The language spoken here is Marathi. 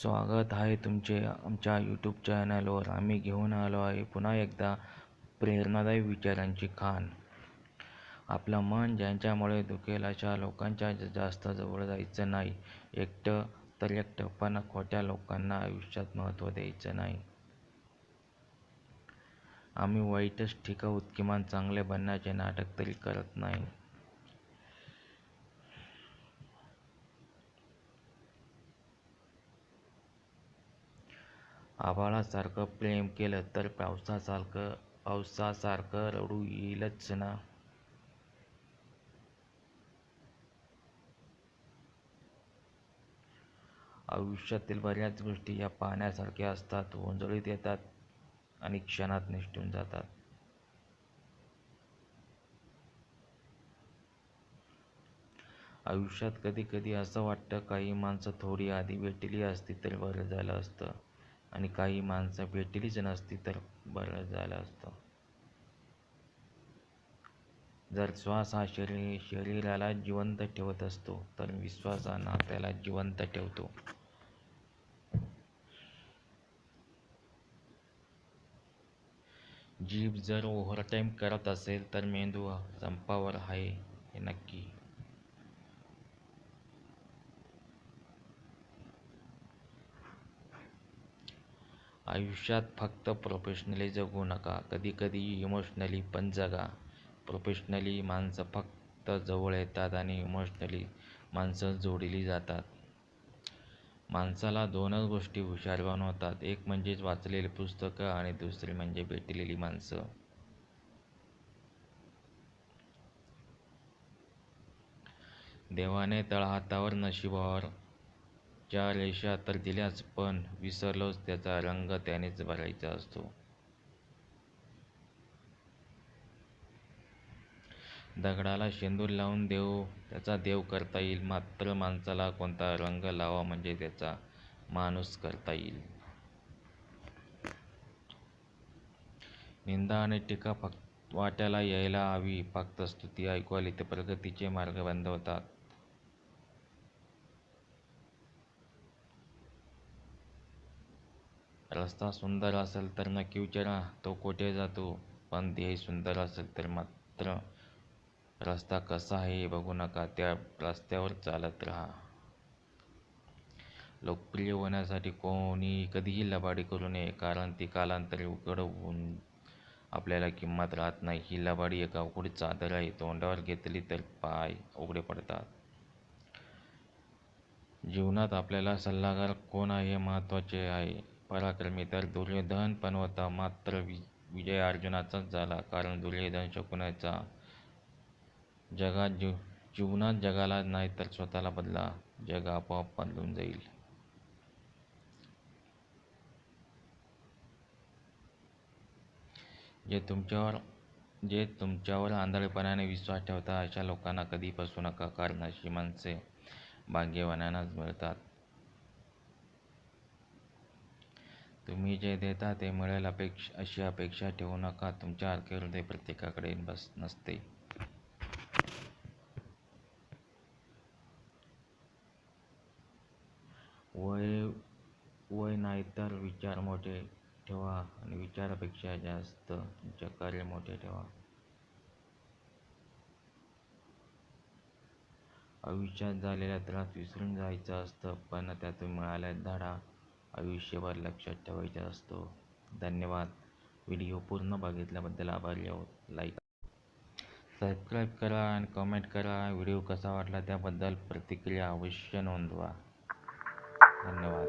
स्वागत आहे तुमचे आमच्या यूट्यूब चॅनलवर आम्ही घेऊन आलो आहे पुन्हा एकदा प्रेरणादायी विचारांची खाण. आपलं मन ज्यांच्यामुळे दुखेल अशा लोकांच्या जास्त जवळ जायचं नाही. एकटं तर एकटं पण खोट्या लोकांना आयुष्यात महत्त्व द्यायचं नाही. आम्ही वाईटच ठिकाऊत किमान चांगले बनण्याचे नाटक तरी करत नाही. आभाळासारखं प्रेम केलं तर पावसासारखं पावसासारखं रडू येईलच ना. आयुष्यातील बऱ्याच गोष्टी या पाण्यासारख्या असतात ओंजळीत येतात आणि क्षणात निष्ठून जातात. आयुष्यात कधी कधी असं वाटतं काही माणसं थोडी आधी भेटली असती तर बरं झालं असतं. आणि काही माणसं भेटलीच नसती तर बरं झालं असतं. जर श्वास हा शरीर शरीराला जिवंत ठेवत असतो तर विश्वास हा नात्याला जिवंत ठेवतो. जीभ जर ओव्हरटाईम करत असेल तर मेंदू संपावर आहे हे नक्की. आयुष्यात फक्त प्रोफेशनली जगू नका. कधी कधी इमोशनली पण जगा. प्रोफेशनली माणसं फक्त जवळ येतात आणि इमोशनली माणसं जोडली जातात. माणसाला दोनच गोष्टी हुशार बनवतात. एक म्हणजेच वाचलेली पुस्तकं आणि दुसरी म्हणजे भेटलेली माणसं. देवाने तळहातावर नशिबावर च्या रेषा तर दिल्याच पण विसरलोच त्याचा रंग त्यानेच भरायचा असतो. दगडाला शेंदूर लावून देव त्याचा देव करता येईल. मात्र माणसाला कोणता रंग लावा म्हणजे त्याचा माणूस करता येईल. निंदा आणि टीका फक्त वाट्याला यायला हवी. फक्त स्तुती ऐकू आली तर प्रगतीचे मार्ग बंद होतात. रस्ता सुंदर असेल तर नक्की विचारा. तो कोठे जातो? पण ध्येय सुंदर असेल तर मात्र रस्ता कसा आहे हे बघू नका. त्या रस्त्यावर चालत राहा. लोकप्रिय होण्यासाठी कोणी कधीही लबाडी करू नये कारण ती कालांतरी उघड होऊन आपल्याला किंमत राहत नाही. ही लबाडी एक उघडी चादर आहे. तोंडावर घेतली तर पाय उघडे पडतात. जीवनात आपल्याला सल्लागार कोण आहे हे महत्त्वाचे आहे. पराक्रमी तर दुर्योधन पण होता मात्र विजय अर्जुनाचाच झाला. कारण दुर्योधन शकुनाचा जगात जीव जीवनात जगाला नाही तर स्वतःला बदला. जग आपोआप बदलून जाईल. जे तुमच्यावर जे तुमच्यावर आंधळेपणाने विश्वास ठेवता अशा लोकांना कधी फसू नका कारण अशी माणसे भाग्यवानांनाच मिळतात. तुम्ही जे देता ते मिळेल अपेक्षा अशी अपेक्षा ठेवू नका. तुमच्या हृदय प्रत्येकाकडे बस नसते. वय वय नाही तर विचार मोठे ठेवा आणि विचारापेक्षा जास्त तुमचे कार्य मोठे ठेवा. आयुष्यात झालेला त्रास विसरून जायचं असतं पण त्यातून मिळाल्या धडा आयुष्यभर लक्षात ठेवायचा असतो. धन्यवाद. व्हिडिओ पूर्ण बघितल्याबद्दल आभारी आहोत. लाईक सबस्क्राईब करा आणि कमेंट करा. व्हिडिओ कसा वाटला त्याबद्दल प्रतिक्रिया अवश्य नोंदवा. धन्यवाद.